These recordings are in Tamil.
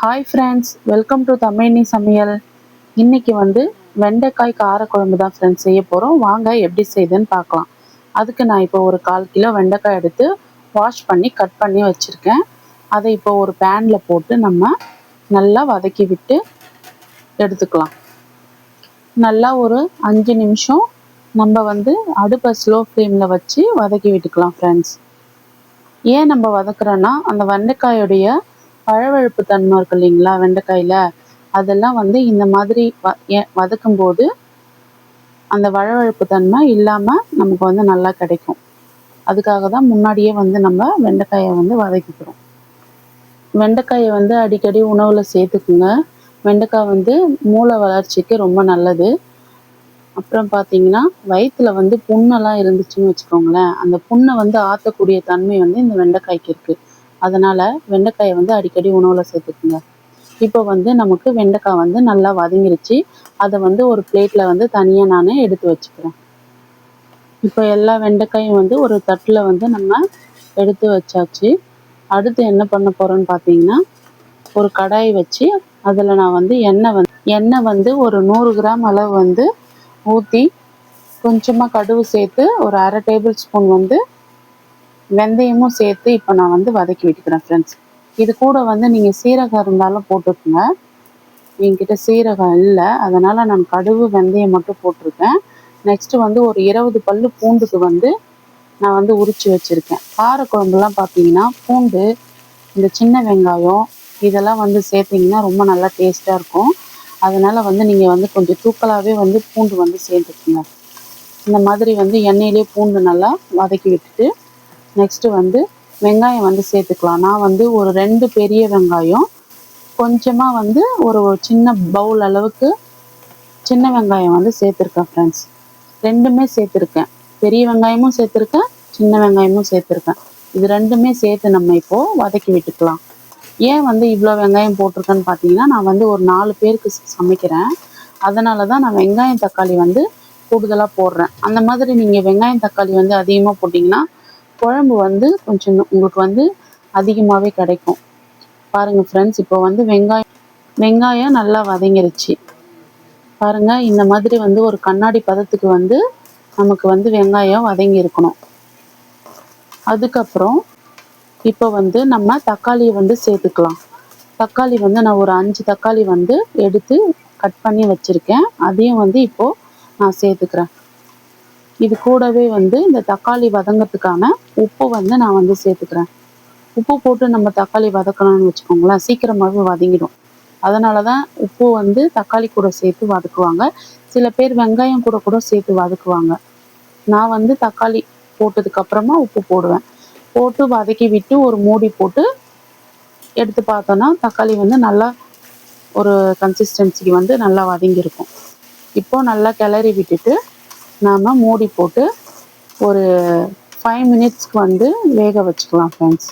ஹாய் ஃப்ரெண்ட்ஸ் வெல்கம் டு தமிழ்னி சமையல் இன்னைக்கு வந்து வெண்டைக்காய் காரக்குழம்பு தான் ஃப்ரெண்ட்ஸ் செய்ய போகிறோம் வாங்க எப்படி செய்யுதுன்னு பார்க்கலாம். அதுக்கு நான் இப்போ ஒரு கால் கிலோ வெண்டைக்காய் எடுத்து வாஷ் பண்ணி கட் பண்ணி வச்சுருக்கேன். அதை இப்போ ஒரு பேனில் போட்டு நம்ம நல்லா வதக்கி விட்டு எடுத்துக்கலாம். நல்லா ஒரு அஞ்சு நிமிஷம் நம்ம வந்து அடுப்பை ஸ்லோ ஃப்ளேமில் வச்சு வதக்கி விட்டுக்கலாம் ஃப்ரெண்ட்ஸ் ஏன் நம்ம வதக்குறோன்னா அந்த வெண்டைக்காயுடைய பழவழுப்பு தன்மை இருக்கு இல்லைங்களா வெண்டைக்காயில்? அதெல்லாம் வந்து இந்த மாதிரி வ வதக்கும் போது அந்த வழவழுப்பு தன்மை இல்லாமல் நமக்கு வந்து நல்லா கிடைக்கும். அதுக்காக தான் முன்னாடியே வந்து நம்ம வெண்டைக்காயை வந்து வதக்கிக்கிறோம். வெண்டைக்காயை வந்து அடிக்கடி உணவில் சேர்த்துக்குங்க. வெண்டைக்காய் வந்து மூளை வளர்ச்சிக்கு ரொம்ப நல்லது. அப்புறம் பார்த்தீங்கன்னா வயிற்றுல வந்து புண்ணெல்லாம் இருந்துச்சுன்னு வச்சுக்கோங்களேன். அந்த புண்ணை வந்து ஆற்றக்கூடிய தன்மை வந்து இந்த வெண்டைக்காய்க்கு இருக்குது அதனால் வெண்டைக்காயை வந்து அடிக்கடி உணவில் சேர்த்துக்குங்க. இப்போ வந்து நமக்கு வெண்டைக்காய் வந்து நல்லா வதங்கிருச்சு. அதை வந்து ஒரு பிளேட்டில் வந்து தனியாக நான் எடுத்து வச்சுக்கிறேன். இப்போ எல்லா வெண்டைக்காயும் வந்து ஒரு தட்டில் வந்து நம்ம எடுத்து வச்சாச்சு. அடுத்து என்ன பண்ண போகிறோன்னு பார்த்தீங்கன்னா ஒரு கடாய் வச்சு அதில் நான் வந்து எண்ணெய் வந்து எண்ணெய் வந்து ஒரு நூறு கிராம் அளவு வந்து ஊற்றி கொஞ்சமாக கடுகு சேர்த்து ஒரு அரை டேபிள் ஸ்பூன் வந்து வெந்தயமும் சேர்த்து இப்போ நான் வந்து வதக்கி விட்டுக்கிறேன் ஃப்ரெண்ட்ஸ் இது கூட வந்து நீங்கள் சீரகம் இருந்தாலும் போட்டுக்கோங்க. என்கிட்ட சீரகம் இல்லை. அதனால் நான் கடுகு வெந்தயம் மட்டும் போட்டிருக்கேன். நெக்ஸ்ட்டு வந்து ஒரு இருபது பல்லு பூண்டுக்கு வந்து நான் வந்து உரித்து வச்சுருக்கேன். காரக்குழம்புலாம் பார்த்தீங்கன்னா பூண்டு இந்த சின்ன வெங்காயம் இதெல்லாம் வந்து சேர்த்திங்கன்னா ரொம்ப நல்லா டேஸ்ட்டாக இருக்கும். அதனால் வந்து நீங்கள் வந்து கொஞ்சம் தூக்கலாகவே வந்து பூண்டு வந்து சேர்த்துக்குங்க. இந்த மாதிரி வந்து எண்ணெயிலே பூண்டு நல்லா வதக்கி விட்டுட்டு நெக்ஸ்ட்டு வந்து வெங்காயம் வந்து சேர்த்துக்கலாம். நான் வந்து ஒரு ரெண்டு பெரிய வெங்காயம் கொஞ்சமாக வந்து ஒரு சின்ன பவுல் அளவுக்கு சின்ன வெங்காயம் வந்து சேர்த்துருக்கேன் ஃப்ரெண்ட்ஸ் ரெண்டுமே சேர்த்துருக்கேன். பெரிய வெங்காயமும் சேர்த்துருக்கேன் சின்ன வெங்காயமும் சேர்த்துருக்கேன். இது ரெண்டுமே சேர்த்து நம்ம இப்போது வதக்கி விட்டுக்கலாம். ஏன் வந்து இவ்வளோ வெங்காயம் போட்டிருக்கேன்னு பார்த்தீங்கன்னா நான் வந்து ஒரு நாலு பேருக்கு சமைக்கிறேன். அதனால தான் நான் வெங்காயம் தக்காளி வந்து கூடுதலாக போடுறேன். அந்த மாதிரி நீங்கள் வெங்காயம் தக்காளி வந்து அதிகமாக போட்டிங்கன்னா குழம்பு வந்து கொஞ்சம் உங்களுக்கு வந்து அதிகமாகவே கிடைக்கும். பாருங்கள் ஃப்ரெண்ட்ஸ் இப்போ வந்து வெங்காயம் வெங்காயம் நல்லா வதங்கிருச்சு. பாருங்க இந்த மாதிரி வந்து ஒரு கண்ணாடி பதத்துக்கு வந்து நமக்கு வந்து வெங்காயம் வதங்கி இருக்கணும். அதுக்கப்புறம் இப்போ வந்து நம்ம தக்காளியை வந்து சேர்த்துக்கலாம். தக்காளி வந்து நான் ஒரு அஞ்சு தக்காளி வந்து எடுத்து கட் பண்ணி வச்சுருக்கேன். அதையும் வந்து இப்போது நான் சேர்த்துக்கிறேன். இது கூடவே வந்து இந்த தக்காளி வதங்கிறதுக்கான உப்பு வந்து நான் வந்து சேர்த்துக்கிறேன். உப்பு போட்டு நம்ம தக்காளி வதக்கணும்னு வச்சுக்கோங்களேன். சீக்கிரமாகவே வதங்கிடும். அதனால தான் உப்பு வந்து தக்காளி கூட சேர்த்து வதக்குவாங்க. சில பேர் வெங்காயம் கூட கூட சேர்த்து வதக்குவாங்க. நான் வந்து தக்காளி போட்டதுக்கு அப்புறமா உப்பு போடுவேன். போட்டு வதக்கி விட்டு ஒரு மூடி போட்டு எடுத்து பார்த்தோன்னா தக்காளி வந்து நல்லா ஒரு கன்சிஸ்டன்சிக்கு வந்து நல்லா வதங்கியிருக்கும். இப்போ நல்லா கிளறி விட்டுட்டு நாம் மூடி போட்டு ஒரு ஃபைவ் மினிட்ஸ்க்கு வந்து வேக வச்சுக்கலாம் ஃப்ரெண்ட்ஸ்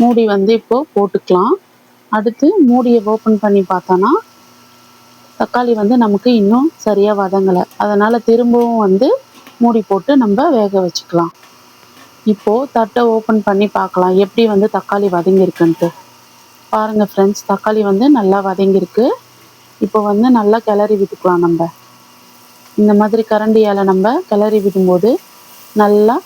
மூடி வந்து இப்போ போட்டுக்கலாம். அடுத்து மூடியை ஓப்பன் பண்ணி பார்த்தோன்னா தக்காளி வந்து நமக்கு இன்னும் சரியாக வதங்கலை. அதனால் திரும்பவும் வந்து மூடி போட்டு நம்ம வேக வச்சுக்கலாம். இப்போது தட்டை ஓப்பன் பண்ணி பார்க்கலாம். எப்படி வந்து தக்காளி வதங்கியிருக்குன்ட்டு. பாருங்கள் ஃப்ரெண்ட்ஸ் தக்காளி வந்து நல்லா வதங்கியிருக்கு. இப்போ வந்து நல்லா கிளறி விட்டுக்கலாம் நம்ம. இந்த மாதிரி கரண்டியால் நம்ம கிளறி விடும்போது நல்லா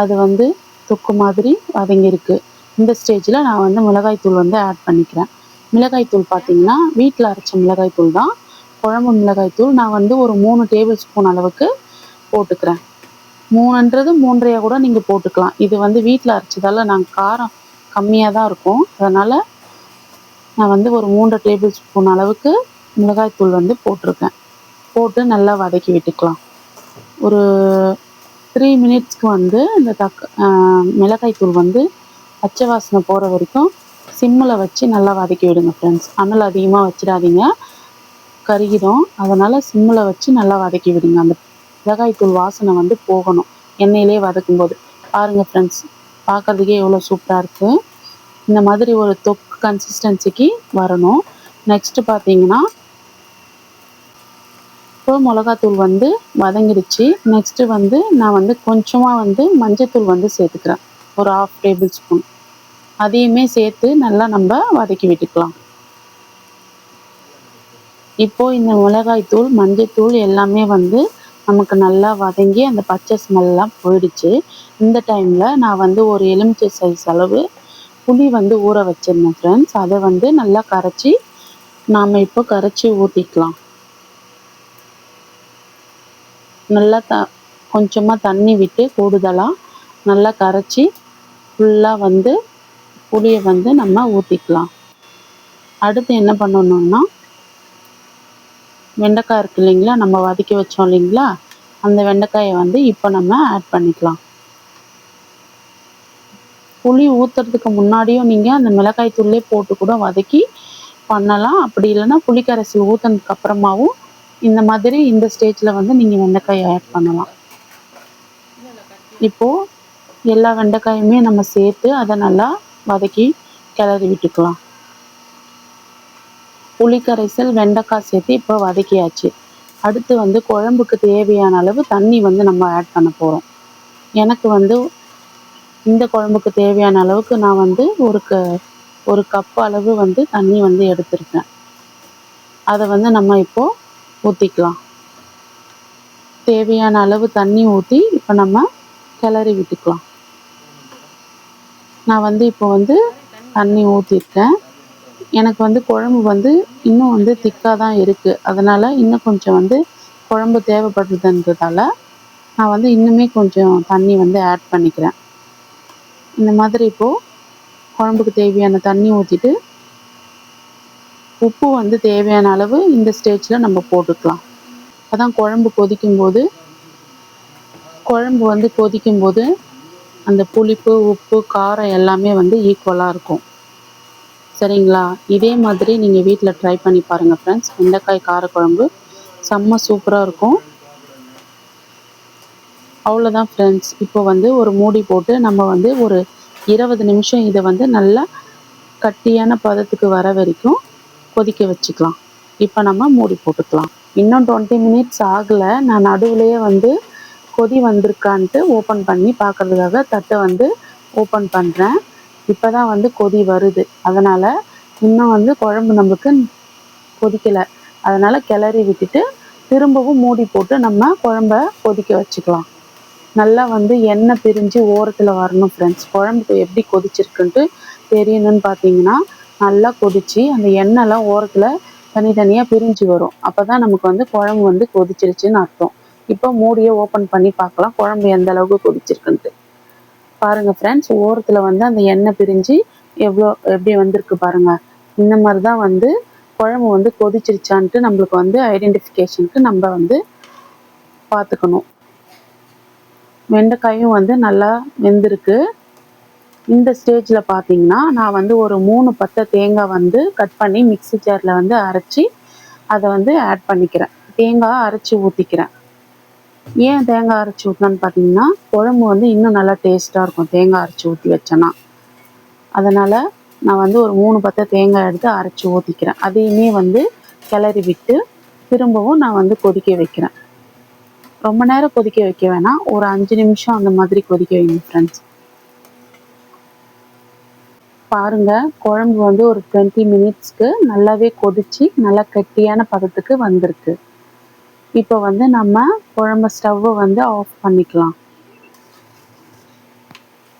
அது வந்து தொக்கு மாதிரி வதங்கியிருக்கு. இந்த ஸ்டேஜில் நான் வந்து மிளகாய்த்தூள் வந்து ஆட் பண்ணிக்கிறேன். மிளகாய்த்தூள் பார்த்தீங்கன்னா வீட்டில் அரைச்ச மிளகாய்த்தூள் தான். குழம்பு மிளகாய்த்தூள் நான் வந்து ஒரு மூணு டேபிள் ஸ்பூன் அளவுக்கு போட்டுக்கிறேன். மூணுன்றது மூன்றையாக கூட நீங்கள் போட்டுக்கலாம். இது வந்து வீட்டில் அரைச்சதால நாங்கள் காரம் கம்மியாக தான் இருக்கும். அதனால் நான் வந்து ஒரு மூன்று டேபிள் ஸ்பூன் அளவுக்கு மிளகாய்த்தூள் வந்து போட்டிருக்கேன். போட்டு நல்லா வதக்கி விட்டுக்கலாம். ஒரு த்ரீ மினிட்ஸ்க்கு வந்து இந்த தக்க மிளகாய்த்தூள் வந்து பச்சை வாசனை போகிற வரைக்கும் சிம்மில் வச்சு நல்லா வதக்கி விடுங்க ஃப்ரெண்ட்ஸ் அனல் அதிகமாக வச்சிடாதீங்க. கருகிடும். அதனால் சிம்மில் வச்சு நல்லா வதக்கி விடுங்க. அந்த மிளகாய்த்தூள் வாசனை வந்து போகணும். எண்ணெயிலே வதக்கும் போது பாருங்கள் ஃப்ரெண்ட்ஸ் பார்க்கறதுக்கே எவ்வளோ சூப்பராக இருக்குது இந்த மாதிரி ஒரு தொக்கு கன்சிஸ்டன்சிக்கு வரணும். நெக்ஸ்ட்டு பார்த்தீங்கன்னா இப்போ மிளகாத்தூள் வந்து வதங்கிடுச்சு. நெக்ஸ்ட்டு வந்து நான் வந்து கொஞ்சமாக வந்து மஞ்சத்தூள் வந்து சேர்த்துக்கிறேன். ஒரு ஆஃப் டேபிள் ஸ்பூன் அதையுமே சேர்த்து நல்லா நம்ம வதக்கி விட்டுக்கலாம். இப்போ இந்த மிளகாய் தூள் எல்லாமே வந்து நமக்கு நல்லா வதங்கி அந்த பச்சை ஸ்மெல்லாம் போயிடுச்சு. இந்த டைமில் நான் வந்து ஒரு எலுமிச்சை சைஸ் அளவு புளி வந்து ஊற வச்சிருந்தேன் ஃப்ரெண்ட்ஸ் அதை வந்து நல்லா கரைச்சி நாம் இப்போ கரைச்சி ஊற்றிக்கலாம் நல்லா த கொஞ்சமாக தண்ணி விட்டு கூடுதலாக நல்லா கரைச்சி ஃபுல்லாக வந்து புளியை வந்து நம்ம ஊற்றிக்கலாம் அடுத்து என்ன பண்ணணும்னா வெண்டைக்காய் இருக்கு இல்லைங்களா நம்ம வதக்கி வச்சோம் இல்லைங்களா அந்த வெண்டைக்காயை வந்து இப்போ நம்ம ஆட் பண்ணிக்கலாம். புளி ஊற்றுறதுக்கு முன்னாடியும் நீங்கள் அந்த மிளகாய் தூள்லே போட்டு கூட வதக்கி பண்ணலாம். அப்படி இல்லைன்னா புளிக்கரைசி ஊற்றினதுக்கு அப்புறமாவும் இந்த மாதிரி இந்த ஸ்டேஜில் வந்து நீங்கள் வெண்டைக்காய் ஆட் பண்ணலாம். இப்போது எல்லா வெண்டைக்காயுமே நம்ம சேர்த்து அதை நல்லா வதக்கி கிளறி விட்டுக்கலாம். புளிக்கரைசல் வெண்டைக்காய் சேர்த்து இப்போ வதக்கியாச்சு. அடுத்து வந்து குழம்புக்கு தேவையான அளவு தண்ணி வந்து நம்ம ஆட் பண்ண போகிறோம் எனக்கு வந்து இந்த குழம்புக்கு தேவையான அளவுக்கு நான் வந்து ஒரு க ஒரு கப் அளவு வந்து தண்ணி வந்து எடுத்திருக்கேன். அதை வந்து நம்ம இப்போது ஊற்றிக்கலாம் தேவையான அளவு தண்ணி ஊற்றி இப்போ நம்ம கிளறி விட்டுக்கலாம். நான் வந்து இப்போ வந்து தண்ணி ஊற்றிருக்கேன் எனக்கு வந்து குழம்பு வந்து இன்னும் வந்து திக்காக தான் இருக்குது அதனால் இன்னும் கொஞ்சம் வந்து குழம்பு தேவைப்படுதுன்றதால நான் வந்து இன்னுமே கொஞ்சம் தண்ணி வந்து ஆட் பண்ணிக்கிறேன். இந்த மாதிரி இப்போது குழம்புக்கு தேவையான தண்ணி ஊற்றிட்டு உப்பு வந்து தேவையான அளவு இந்த ஸ்டேஜில் நம்ம போட்டுக்கலாம். அதான் குழம்பு கொதிக்கும்போது குழம்பு வந்து கொதிக்கும்போது அந்த புளிப்பு உப்பு காரம் எல்லாமே வந்து ஈக்குவலாக இருக்கும். சரிங்களா? இதே மாதிரி நீங்கள் வீட்டில் ட்ரை பண்ணி பாருங்கள் ஃப்ரெண்ட்ஸ் வெண்டைக்காய் காரக்குழம்பு செம்ம சூப்பராக இருக்கும். அவ்வளோதான் ஃப்ரெண்ட்ஸ் இப்போ வந்து ஒரு மூடி போட்டு நம்ம வந்து ஒரு இருபது நிமிஷம் இதை வந்து நல்லா கட்டியான பதத்துக்கு வர வரைக்கும் கொதிக்க வச்சுக்கலாம். இப்போ நம்ம மூடி போட்டுக்கலாம். இன்னும் டுவெண்ட்டி மினிட்ஸ் ஆகலை. நான் நடுவுலையே வந்து கொதி வந்திருக்கான்ட்டு ஓப்பன் பண்ணி பார்க்குறதுக்காக தட்டை வந்து ஓப்பன் பண்ணுறேன் இப்போ தான் வந்து கொதி வருது. அதனால் இன்னும் வந்து குழம்பு நமக்கு கொதிக்கலை. அதனால் கிளறி விட்டுட்டு திரும்பவும் மூடி போட்டு நம்ம குழம்ப கொதிக்க வச்சுக்கலாம். நல்லா வந்து எண்ணெய் பிரிஞ்சு ஓரத்தில் வரணும் ஃப்ரெண்ட்ஸ் குழம்பு எப்படி கொதிச்சிருக்குன்ட்டு தெரியணும்னு பார்த்தீங்கன்னா நல்லா கொதித்து அந்த எண்ணெய்லாம் ஓரத்தில் தனித்தனியாக பிரிஞ்சு வரும். அப்போ தான் நமக்கு வந்து குழம்பு வந்து கொதிச்சிருச்சுன்னு அர்த்தம். இப்போ மூடியை ஓப்பன் பண்ணி பார்க்கலாம் குழம்பு எந்த அளவுக்கு கொதிச்சிருக்குன்ட்டு. பாருங்கள் ஃப்ரெண்ட்ஸ் ஓரத்தில் வந்து அந்த எண்ணெய் பிரிஞ்சு எவ்வளோ எப்படி வந்திருக்கு பாருங்கள் இந்த மாதிரி தான் வந்து குழம்பு வந்து கொதிச்சிருச்சான்ட்டு நம்மளுக்கு வந்து ஐடென்டிஃபிகேஷனுக்கு நம்ம வந்து பார்த்துக்கணும். வெண்டைக்காயும் வந்து நல்லா வெந்திருக்கு. இந்த ஸ்டேஜில் பார்த்தீங்கன்னா நான் வந்து ஒரு மூணு பத்தை தேங்காய் வந்து கட் பண்ணி மிக்சி ஜாரில் வந்து அரைச்சி அதை வந்து ஆட் பண்ணிக்கிறேன். தேங்காய் அரைச்சி ஊற்றிக்கிறேன் ஏன் தேங்காய் அரைச்சி ஊற்றினான்னு பார்த்தீங்கன்னா குழம்பு வந்து இன்னும் நல்லா டேஸ்ட்டாக இருக்கும். தேங்காய் அரைச்சி ஊற்றி வச்சேன்னா. அதனால் நான் வந்து ஒரு மூணு பத்தை தேங்காய் எடுத்து அரைச்சி ஊற்றிக்கிறேன் அதையுமே வந்து கிளறி விட்டு திரும்பவும் நான் வந்து கொதிக்க வைக்கிறேன். ரொம்ப நேரம் கொதிக்க வைக்க வேணாம். ஒரு அஞ்சு நிமிஷம் அந்த மாதிரி கொதிக்க வைங்க ஃப்ரெண்ட்ஸ் பாருங்க. குழம்பு வந்து ஒரு டுவெண்ட்டி மினிட்ஸ்க்கு நல்லாவே கொதிச்சு நல்லா கெட்டியான பதத்துக்கு வந்திருக்கு. இப்போ வந்து நம்ம குழம்பு ஸ்டவ்வை வந்து ஆஃப் பண்ணிக்கலாம்.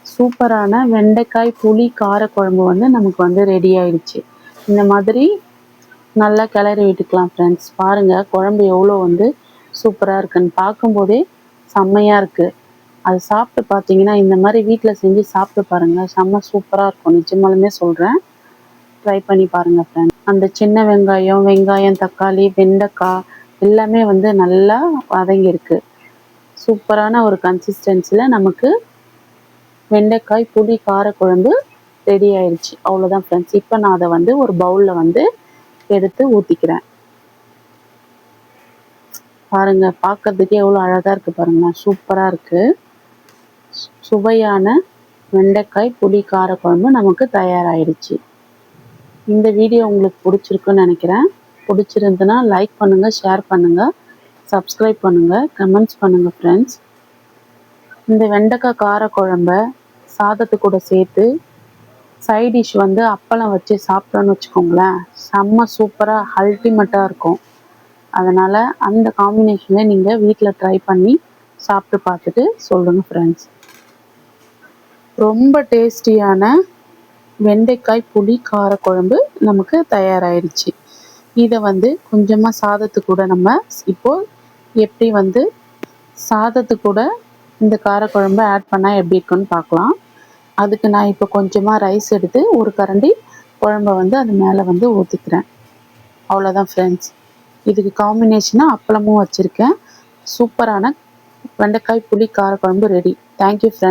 சூப்பரான வெண்டைக்காய் புளி கார குழம்பு வந்து நமக்கு வந்து ரெடி ஆயிடுச்சு. இந்த மாதிரி நல்லா கிளறி விட்டுக்கலாம் ஃப்ரெண்ட்ஸ் பாருங்கள் குழம்பு எவ்வளோ வந்து சூப்பராக இருக்குன்னு. பார்க்கும்போதே செம்மையாக இருக்குது அது சாப்பிட்டு பார்த்தீங்கன்னா இந்த மாதிரி வீட்டில் செஞ்சு சாப்பிட்டு பாருங்கள் செம்ம சூப்பராக இருக்கும். நிஜமாலுமே சொல்கிறேன் ட்ரை பண்ணி பாருங்கள் ஃப்ரெண்ட் அந்த சின்ன வெங்காயம் வெங்காயம் தக்காளி வெண்டைக்காய் எல்லாமே வந்து நல்லா வதங்கியிருக்கு. சூப்பரான ஒரு கன்சிஸ்டன்சியில் நமக்கு வெண்டைக்காய் புளி காரக்குழம்பு ரெடி ஆயிடுச்சு அவ்வளோதான் ஃப்ரெண்ட்ஸ் இப்போ நான் அதை வந்து ஒரு பவுலில் வந்து எடுத்து ஊற்றிக்கிறேன் பாருங்க பார்க்கறதுக்கே எவ்வளோ அழகாக இருக்குது பாருங்களேன் சூப்பராக இருக்குது சுவையான வெண்டைக்காய் புளி காரக்குழம்பு நமக்கு தயாராகிடுச்சு இந்த வீடியோ உங்களுக்கு பிடிச்சிருக்குன்னு நினைக்கிறேன். பிடிச்சிருந்துன்னா லைக் பண்ணுங்கள் ஷேர் பண்ணுங்கள் சப்ஸ்கிரைப் பண்ணுங்கள் கமெண்ட்ஸ் பண்ணுங்கள் ஃப்ரெண்ட்ஸ் இந்த வெண்டைக்காய் காரக்குழம்ப சாதத்து கூட சேர்த்து சைட் டிஷ் வந்து அப்பளம் வச்சு சாப்பிட்டோன்னு வச்சுக்கோங்களேன். செம்ம சூப்பராக அல்டிமேட்டாக இருக்கும். அதனால் அந்த காம்பினேஷனை நீங்கள் வீட்டில் ட்ரை பண்ணி சாப்பிட்டு பார்த்துட்டு சொல்லுங்கள் ஃப்ரெண்ட்ஸ் ரொம்ப டேஸ்டியான வெண்டைக்காய் புளி காரக்குழம்பு நமக்கு தயாராகிடுச்சு இதை வந்து கொஞ்சமாக சாதத்து கூட நம்ம இப்போது எப்படி வந்து சாதத்து கூட இந்த காரக்குழம்பு ஆட் பண்ணால் எப்படி இருக்குன்னு பார்க்கலாம். அதுக்கு நான் இப்போ கொஞ்சமாக ரைஸ் எடுத்து ஒரு கரண்டி குழம்ப வந்து அது மேலே வந்து ஊற்றிக்கிறேன் அவ்வளோதான் ஃப்ரெண்ட்ஸ் இதுக்கு காம்பினேஷனாக அப்பளமும் வச்சுருக்கேன். சூப்பரான வெண்டைக்காய் புளி காரக்குழம்பு ரெடி தேங்க்யூ ஃப்ரெண்ட்ஸ்